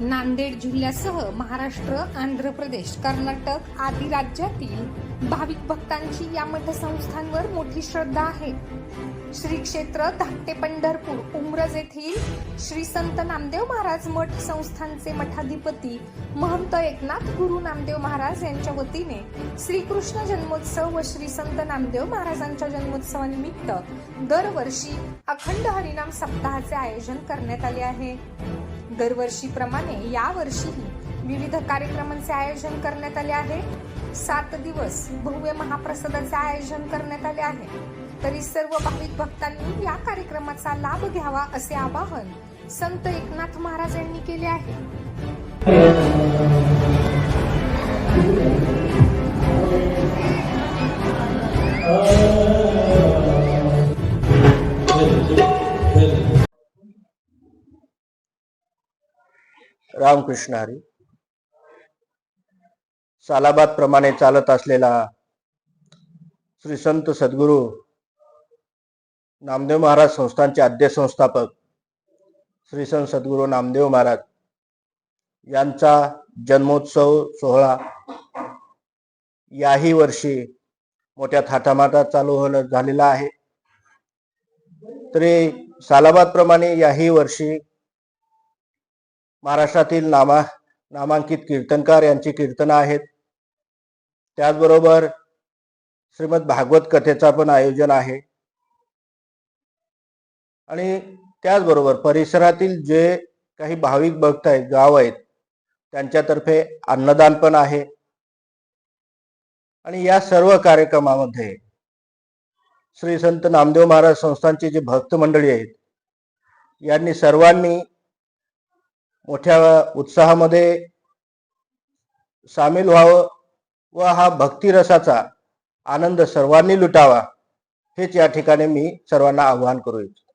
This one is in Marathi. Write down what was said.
नांदेड जिल्ह्यासह महाराष्ट्र आंध्र प्रदेश कर्नाटक आदी राज्यातील भाविक भक्तांची या मठसंस्थांवर मोठी श्रद्धा आहे. श्री क्षेत्र धाकटे पंढरपूर उमरज येथील श्री संत नामदेव महाराज मठ संस्थानचे मठाधिपती महंत एकनाथ गुरु नामदेव महाराज यांच्या वतीने श्रीकृष्ण जन्मोत्सव व श्री संत नामदेव महाराजांच्या जन्मोत्सवानिमित्त दरवर्षी अखंड हरिनाम सप्ताहाचे आयोजन करण्यात आले आहे. दरवर्षीप्रमाणे यावर्षीही विविध कार्यक्रमांचे आयोजन करण्यात आले आहे. सात दिवस भव्य महाप्रसादाचे आयोजन करण्यात आले आहे. तरी सर्व भाविक भक्तांनी या कार्यक्रमाचा लाभ घ्यावा असे आवाहन संत एकनाथ महाराज यांनी केले आहे. रामकृष्ण हरी. सालाबाद प्रमाणे चालत असलेला श्री संत सद्गुरू नामदेव महाराज संस्थानचे आद्य संस्थापक श्री संत सद्गुरू नामदेव महाराज यांचा जन्मोत्सव सोहळा याही वर्षी मोठ्या थाटामाटात चालू होणं झालेला आहे. तरी सालाबाद प्रमाणे याही वर्षी महाराष्ट्रातील नामा नामांकित कीर्तनकार यांची कीर्तनं आहेत. त्याचबरोबर श्रीमद भागवत कथेचा पण आयोजन आहे. आणि त्याचबरोबर परिसरातील जे काही भाविक भक्त आहेत गाव आहेत त्यांच्यातर्फे अन्नदान पण आहे. आणि या सर्व कार्यक्रमामध्ये श्री संत नामदेव महाराज संस्थांची जे भक्त मंडळी आहेत यांनी सर्वांनी मोठ्या उत्साहामध्ये सामील व्हावं व हा भक्तिरसाचा आनंद सर्वांनी लुटावा हेच या ठिकाणी मी सर्वांना आवाहन करू इच्छितो.